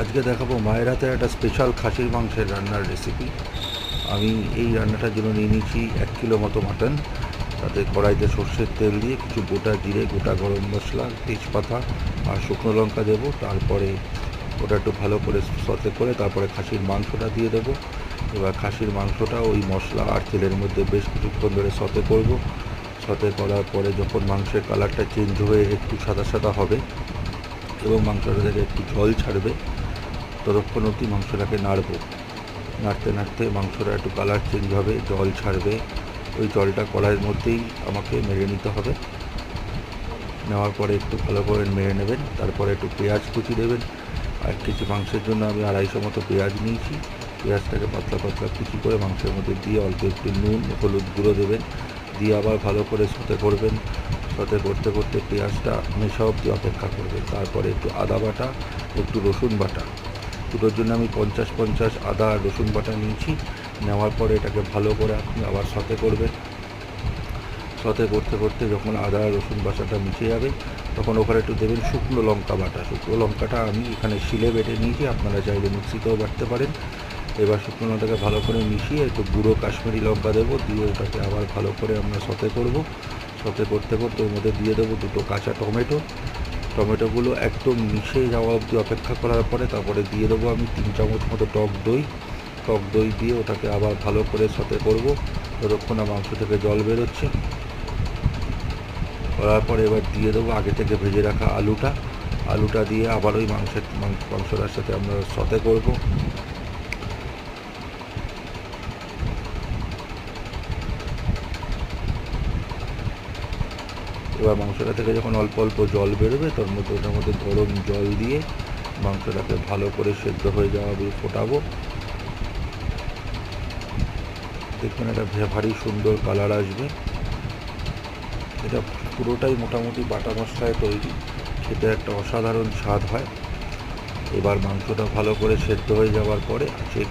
আজকে দেখাবো মায়ের হাতে একটা স্পেশাল খাসির মাংসের রান্নার রেসিপি আমি এই রান্নাটার জন্য নিয়ে নিয়েছি এক কিলো মতো মাটন তাতে কড়াইতে সর্ষের তেল দিয়ে কিছু গোটা জিরে, গোটা গরম মশলা, তেজপাতা আর শুকনো লঙ্কা দেবো। তারপরে ওটা একটু ভালো করে সতে করে তারপরে খাসির মাংসটা দিয়ে দেবো। এবার খাসির মাংসটা ওই মশলা আর তেলের মধ্যে বেশ কিছুক্ষণ ধরে সতে করব। সতে করার পরে যখন মাংসের কালারটা চেঞ্জ হয়ে একটু সাদা সাদা হবে এবং মাংসটা থেকে একটু জল ছাড়বে ততক্ষণ অবধি মাংসটাকে নাড়বো। নাড়তে নাড়তে মাংসটা একটু কালার চেঞ্জ হবে, জল ছাড়বে। ওই জলটা কড়াইয়ের মধ্যেই আমাকে মেরে নিতে হবে। নেওয়ার পরে একটু ভালো করে মেরে নেবেন, তারপরে একটু পেঁয়াজ কুচি দেবেন। আর কিছু মাংসের জন্য আমি আড়াইশো মতো পেঁয়াজ নিয়েছি। পেঁয়াজটাকে পাতলা পাতলা কুচি করে মাংসের মধ্যে দিয়ে অল্প একটু নুন, হলুদ গুঁড়ো দেবেন। দিয়ে আবার ভালো করে সতে করবেন। সতে করতে করতে পেঁয়াজটা মেশা অবধি অপেক্ষা করবেন তারপরে একটু আদা বাটা, একটু রসুন বাটা। দুটোর জন্য আমি পঞ্চাশ পঞ্চাশ আদা, রসুন বাটা নিয়েছি। নেওয়ার পরে এটাকে ভালো করে আপনি আবার সতে করবেন। সতে করতে করতে যখন আদা, রসুন বাটাটা মিশে যাবে, তখন ওখানে একটু দেবেন শুকনো লঙ্কা বাটা। শুকনো লঙ্কাটা আমি এখানে শিলে বেটে নিয়েছি, আপনারা চাইলে মিক্সিতেও বাটতে পারেন। এবার শুকনো লঙ্কাটাকে ভালো করে মিশিয়ে একটু গুঁড়ো কাশ্মীরি লঙ্কা দেবো, দিয়ে ওটাকে আবার ভালো করে আমরা সতে করব। সতে করতে করতে ওর মধ্যে দিয়ে দেবো দুটো কাঁচা টমেটো। টমেটোগুলো একদম মিশে যাওয়া অবধি অপেক্ষা করার পরে তারপরে দিয়ে দেবো আমি তিন চামচ মতো টক দই। টক দই দিয়ে ওটাকে আবার ভালো করে সাথে করব। ততক্ষণ মাংস থেকে জল বেরোচ্ছে। করার পরে এবার দিয়ে দেবো আগে থেকে ভেজে রাখা আলুটা। আলুটা দিয়ে আবার ওই মাংসের, মাংস- মাংসটার সাথে আমরা সতে করব। এবার মাংসটা থেকে যখন অল্প অল্প জল বেরোবে, তার মধ্যে ওটার মধ্যে গরম জল দিয়ে মাংসটাকে ভালো করে সেদ্ধ হয়ে যাওয়া অবধি ফোটাবো। দেখবেন এটা ভারী সুন্দর কালার আসবে। এটা পুরোটাই মোটামুটি বাটা মশলায় তৈরি। খেতে একটা অসাধারণ স্বাদ হয়। এবার মাংসটা ভালো করে সেদ্ধ হয়ে যাওয়ার পরে সে